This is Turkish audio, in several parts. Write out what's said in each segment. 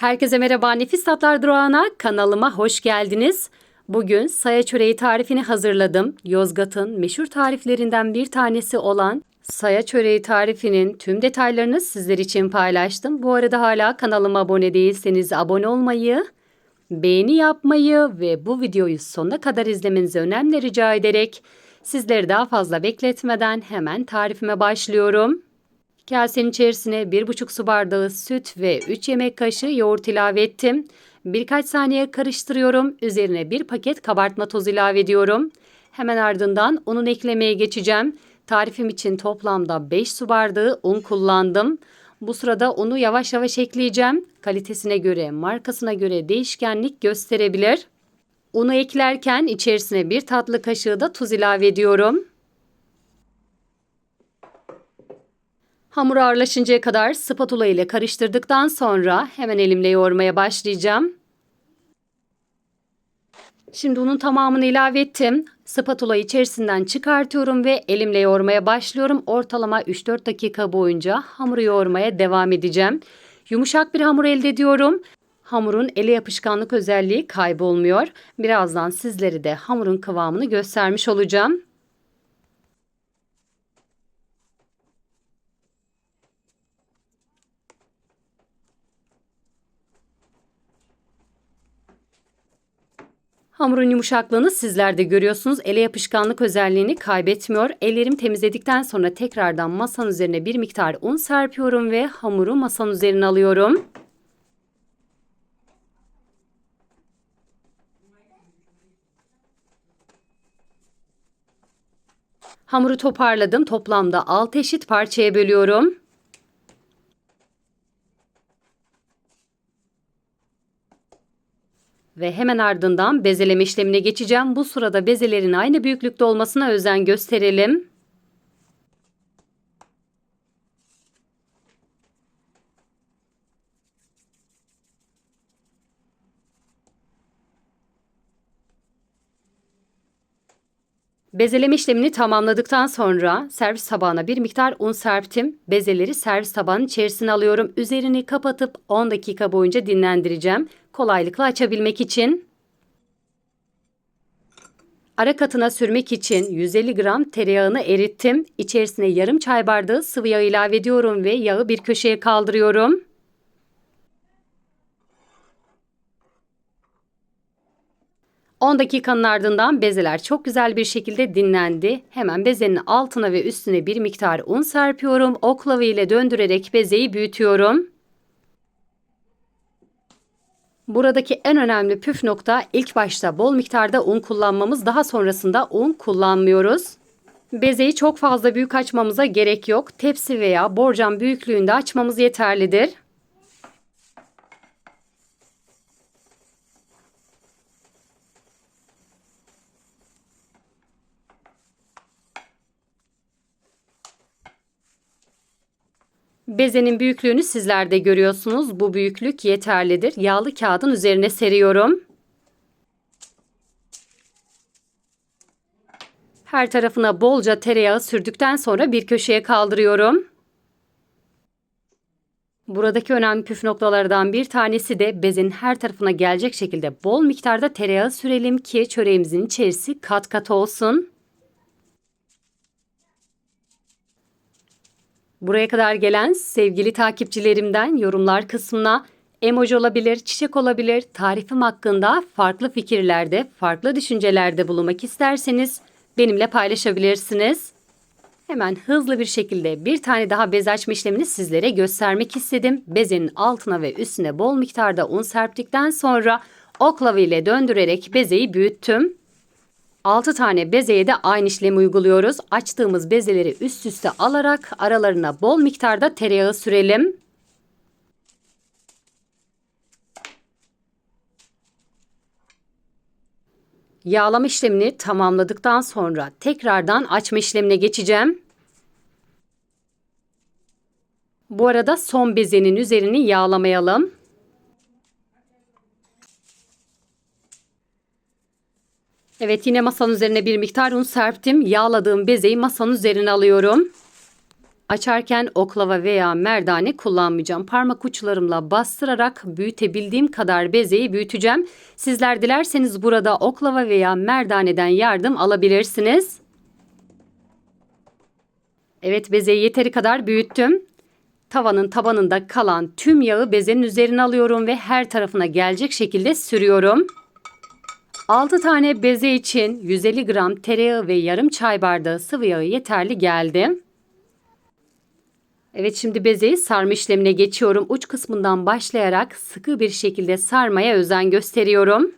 Herkese merhaba Nefis Tatlar Durağı'na kanalıma hoş geldiniz. Bugün saya çöreği tarifini hazırladım. Yozgat'ın meşhur tariflerinden bir tanesi olan saya çöreği tarifinin tüm detaylarını sizler için paylaştım. Bu arada hala kanalıma abone değilseniz abone olmayı, beğeni yapmayı ve bu videoyu sonuna kadar izlemenizi önemli rica ederek sizleri daha fazla bekletmeden hemen tarifime başlıyorum. Kasenin içerisine 1,5 su bardağı süt ve 3 yemek kaşığı yoğurt ilave ettim. Birkaç saniye karıştırıyorum. Üzerine bir paket kabartma tozu ilave ediyorum. Hemen ardından unun eklemeye geçeceğim. Tarifim için toplamda 5 su bardağı un kullandım. Bu sırada unu yavaş yavaş ekleyeceğim. Kalitesine göre, markasına göre değişkenlik gösterebilir. Unu eklerken içerisine bir tatlı kaşığı da tuz ilave ediyorum. Hamur ağırlaşıncaya kadar spatula ile karıştırdıktan sonra hemen elimle yoğurmaya başlayacağım. Şimdi unun tamamını ilave ettim. Spatula içerisinden çıkartıyorum ve elimle yoğurmaya başlıyorum. Ortalama 3-4 dakika boyunca hamuru yoğurmaya devam edeceğim. Yumuşak bir hamur elde ediyorum. Hamurun ele yapışkanlık özelliği kaybolmuyor. Birazdan sizlere de hamurun kıvamını göstermiş olacağım. Hamurun yumuşaklığını sizler de görüyorsunuz. Ele yapışkanlık özelliğini kaybetmiyor. Ellerimi temizledikten sonra tekrardan masanın üzerine bir miktar un serpiyorum ve hamuru masanın üzerine alıyorum. Hamuru toparladım. Toplamda 6 eşit parçaya bölüyorum. Ve hemen ardından bezeleme işlemine geçeceğim. Bu sırada bezelerin aynı büyüklükte olmasına özen gösterelim. Bezeleme işlemini tamamladıktan sonra servis tabağına bir miktar un serptim. Bezeleri servis tabağının içerisine alıyorum. Üzerini kapatıp 10 dakika boyunca dinlendireceğim. Kolaylıkla açabilmek için. Ara katına sürmek için 150 gram tereyağını erittim. İçerisine yarım çay bardağı sıvı yağ ilave ediyorum ve yağı bir köşeye kaldırıyorum. 10 dakikanın ardından bezeler çok güzel bir şekilde dinlendi. Hemen bezenin altına ve üstüne bir miktar un serpiyorum. Oklava ile döndürerek bezeyi büyütüyorum. Buradaki en önemli püf nokta ilk başta bol miktarda un kullanmamız daha sonrasında un kullanmıyoruz. Bezeyi çok fazla büyük açmamıza gerek yok. Tepsi veya borcam büyüklüğünde açmamız yeterlidir. Bezenin büyüklüğünü sizler de görüyorsunuz. Bu büyüklük yeterlidir. Yağlı kağıdın üzerine seriyorum. Her tarafına bolca tereyağı sürdükten sonra bir köşeye kaldırıyorum. Buradaki önemli püf noktalardan bir tanesi de bezin her tarafına gelecek şekilde bol miktarda tereyağı sürelim ki çöreğimizin içerisi kat kat olsun. Buraya kadar gelen sevgili takipçilerimden yorumlar kısmına emoji olabilir, çiçek olabilir, tarifim hakkında farklı fikirlerde, farklı düşüncelerde bulunmak isterseniz benimle paylaşabilirsiniz. Hemen hızlı bir şekilde bir tane daha bez açma işlemini sizlere göstermek istedim. Bezenin altına ve üstüne bol miktarda un serptikten sonra oklava ile döndürerek bezeyi büyüttüm. 6 tane bezeye de aynı işlemi uyguluyoruz. Açtığımız bezeleri üst üste alarak aralarına bol miktarda tereyağı sürelim. Yağlama işlemini tamamladıktan sonra tekrardan açma işlemine geçeceğim. Bu arada son bezenin üzerini yağlamayalım. Evet yine masanın üzerine bir miktar un serptim. Yağladığım bezeyi masanın üzerine alıyorum. Açarken oklava veya merdane kullanmayacağım. Parmak uçlarımla bastırarak büyütebildiğim kadar bezeyi büyüteceğim. Sizler dilerseniz burada oklava veya merdaneden yardım alabilirsiniz. Evet bezeyi yeteri kadar büyüttüm. Tavanın tabanında kalan tüm yağı bezenin üzerine alıyorum ve her tarafına gelecek şekilde sürüyorum. 6 tane beze için 150 gram tereyağı ve yarım çay bardağı sıvı yağı yeterli geldi. Evet şimdi bezeyi sarma işlemine geçiyorum. Uç kısmından başlayarak sıkı bir şekilde sarmaya özen gösteriyorum.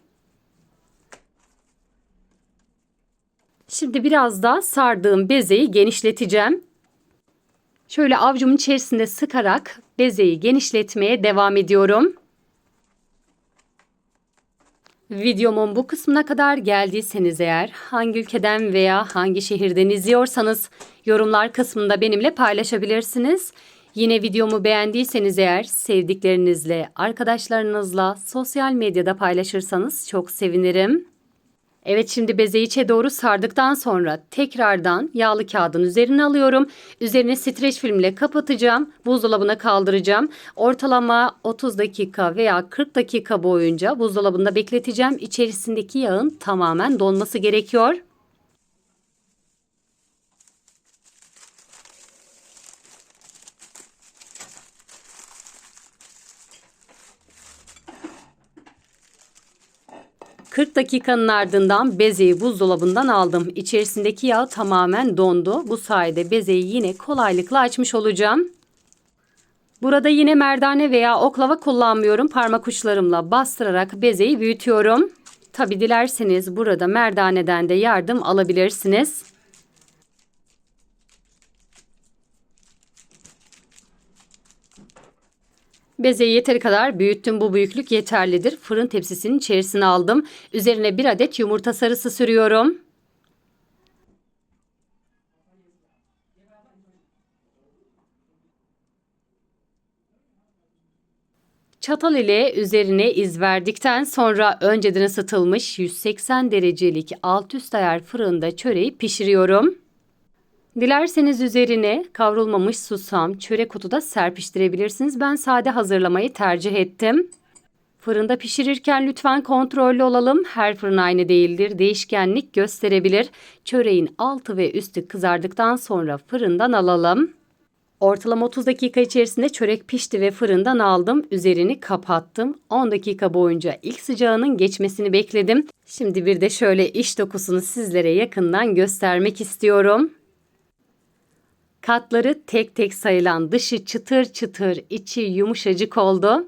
Şimdi biraz da sardığım bezeyi genişleteceğim. Şöyle avucumun içerisinde sıkarak bezeyi genişletmeye devam ediyorum. Videomun bu kısmına kadar geldiyseniz eğer hangi ülkeden veya hangi şehirden izliyorsanız yorumlar kısmında benimle paylaşabilirsiniz. Yine videomu beğendiyseniz eğer sevdiklerinizle, arkadaşlarınızla sosyal medyada paylaşırsanız çok sevinirim. Evet şimdi bezeyi içe doğru sardıktan sonra tekrardan yağlı kağıdın üzerine alıyorum. Üzerine streç filmle kapatacağım. Buzdolabına kaldıracağım. Ortalama 30 dakika veya 40 dakika boyunca buzdolabında bekleteceğim. İçerisindeki yağın tamamen donması gerekiyor. ...40 dakikanın ardından bezeyi buzdolabından aldım. İçerisindeki yağ tamamen dondu. Bu sayede bezeyi yine kolaylıkla açmış olacağım. Burada yine merdane veya oklava kullanmıyorum. Parmak uçlarımla bastırarak bezeyi büyütüyorum. Tabi dilerseniz burada merdaneden de yardım alabilirsiniz. Bezeyi yeteri kadar büyüttüm. Bu büyüklük yeterlidir. Fırın tepsisinin içerisine aldım. Üzerine bir adet yumurta sarısı sürüyorum. Çatal ile üzerine iz verdikten sonra önceden ısıtılmış 180 derecelik alt üst ayar fırında çöreği pişiriyorum. Dilerseniz üzerine kavrulmamış susam, çörek otu da serpiştirebilirsiniz. Ben sade hazırlamayı tercih ettim. Fırında pişirirken lütfen kontrollü olalım. Her fırın aynı değildir. Değişkenlik gösterebilir. Çöreğin altı ve üstü kızardıktan sonra fırından alalım. Ortalama 30 dakika içerisinde çörek pişti ve fırından aldım. Üzerini kapattım. 10 dakika boyunca ilk sıcağının geçmesini bekledim. Şimdi bir de şöyle iç dokusunu sizlere yakından göstermek istiyorum. Katları tek tek sayılan dışı çıtır çıtır, içi yumuşacık oldu.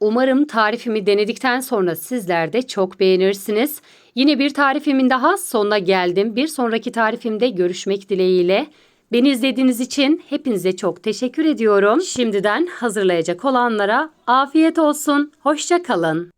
Umarım tarifimi denedikten sonra sizler de çok beğenirsiniz. Yine bir tarifimin daha sonuna geldim. Bir sonraki tarifimde görüşmek dileğiyle. Beni izlediğiniz için hepinize çok teşekkür ediyorum. Şimdiden hazırlayacak olanlara afiyet olsun. Hoşça kalın.